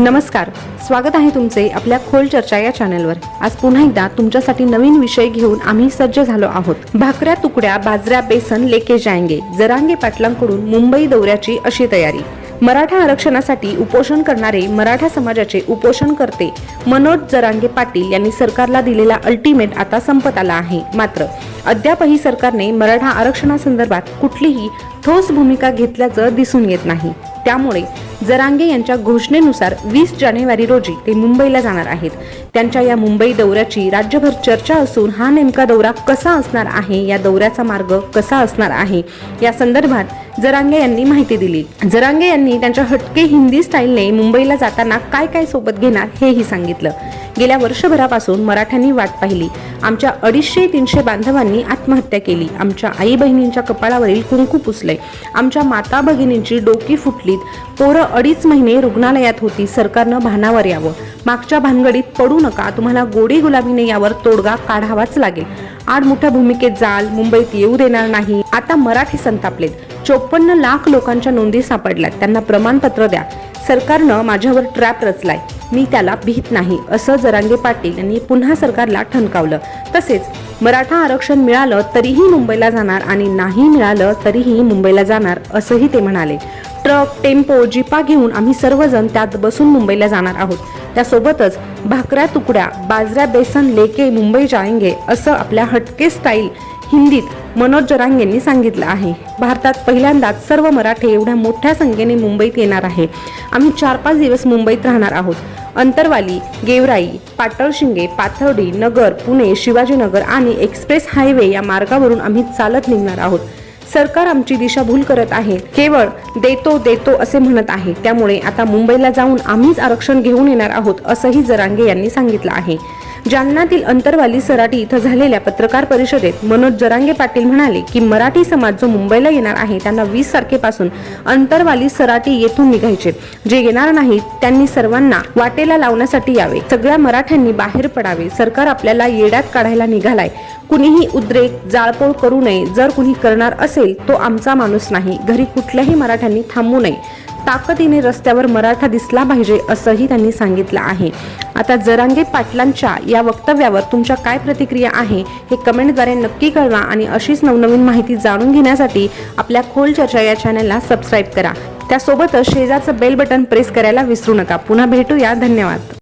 नमस्कार. स्वागत आहे तुमचे आपल्या खोल चर्चा या चॅनलवर. आज पुन्हा एकदा तुमच्यासाठी नवीन विषय घेऊन आम्ही सज्ज झालो आहोत. भाकऱ्या तुकड्या बाजऱ्या बेसन लेके जायंगे जरांगे पाटलांकडून मुंबई दौऱ्याची अशी तयारी. मराठा आरक्षणासाठी उपोषण करणारे मराठा समाजाचे उपोषण करते मनोज जरांगे पाटील यांनी सरकारला दिलेला अल्टिमेट आता संपत आला आहे. मात्र अद्यापही सरकारने मराठा आरक्षणासंदर्भात कुठलीही ठोस भूमिका घेतल्याचं दिसून येत नाही. त्यामुळे जरांगे यांच्या घोषणेनुसार वीस जानेवारी रोजी ते मुंबईला जाणार आहेत. त्यांच्या या मुंबई दौऱ्याची राज्यभर चर्चा असून हा नेमका दौरा कसा असणार आहे या दौऱ्याचा मार्ग कसा असणार आहे या संदर्भात जरांगे यांनी माहिती दिली. जरांगे यांनी त्यांच्या हटके हिंदी स्टाईलने मुंबईला जाताना काय काय सोबत घेणार हेही सांगितलं. गेल्या वर्षभरापासून मराठ्यांनी वाट पाहिली. आमच्या अडीचशे तीनशे बांधवांनी आत्महत्या केली. आमच्या आई बहिणींच्या कपाळावरील कुंकू पुसले. आमच्या माता भगिनींची डोकी फुटलीत. पोरं अडीच महिने रुग्णालयात होती. सरकारनं भानावर यावं. मागच्या भानगडीत पडू नका. तुम्हाला गोडी गुलाबीने यावर तोडगा काढावाच लागेल. आड मोठ्या भूमिकेत जाल. मुंबईत येऊ देणार नाही. आता मराठी संतापलेत. चोपन्न लाख लोकांच्या नोंदी सापडल्यात. त्यांना प्रमाणपत्र द्या. सरकारनं माझ्यावर ट्रॅप रचलाय. मी त्याला भीत नाही असं जरांगे पाटील यांनी पुन्हा सरकारला ठणकावलं. तसेच मराठा आरक्षण मिळालं तरीही मुंबईला जाणार आणि नाही मिळालं तरीही मुंबईला जाणार असंही ते म्हणाले. ट्रक टेम्पो जिपा घेऊन आम्ही सर्वजण त्यात बसून मुंबईला जाणार आहोत. त्यासोबतच भाकऱ्या तुकड्या बाजऱ्या बेसन लेके मुंबई जायंगे असं आपल्या हटके स्टाईल हिंदीत मनोज जरांग यांनी सांगितलं आहे. भारतात पहिल्यांदाच सर्व मराठे एवढ्या मोठ्या संख्येने मुंबईत येणार आहे. आम्ही चार पाच दिवस मुंबईत राहणार आहोत. अंतरवाली गेवराई पाटळशिंगे पाथर्डी नगर पुणे शिवाजीनगर आणि एक्सप्रेस हायवे या मार्गावरून आम्ही चालत निघणार आहोत. सरकार आमची दिशाभूल करत आहे. केवळ देतो देतो असे म्हणत आहे. त्यामुळे आता मुंबईला जाऊन आम्हीच आरक्षण घेऊन येणार आहोत असंही जरांगे यांनी सांगितलं आहे. जालन्यातील अंतरवाली सराटी इथं झालेल्या पत्रकार परिषदेत मनोज जरांगे पाटील म्हणाले की मराठी समाज जो मुंबईला येणार आहे त्यांना वीस तारखेपासून अंतरवाली सराटी येथून निघायचे. जे येणार नाहीत त्यांनी सर्वांना वाटेला लावण्यासाठी यावे. सगळ्या मराठ्यांनी बाहेर पडावे. सरकार आपल्याला येड्यात काढायला निघालाय. कुणीही उद्रेक जाळपोळ करू नये. जर कुणी करणार असेल तो आमचा माणूस नाही. घरी कुठल्याही मराठ्यांनी थांबू नये. ताकदीने रस्त्यावर मराठा दिसला पाहिजे असंही त्यांनी सांगितलं आहे. आता जरांगे पाटलांच्या या वक्तव्यावर तुमच्या काय प्रतिक्रिया आहे हे कमेंटद्वारे नक्की कळवा आणि अशीच नवनवीन माहिती जाणून घेण्यासाठी आपल्या खोल चर्चा या चॅनलला सबस्क्राईब करा. त्यासोबतच शेजारचं बेल बटन प्रेस करायला विसरू नका. पुन्हा भेटूया. धन्यवाद.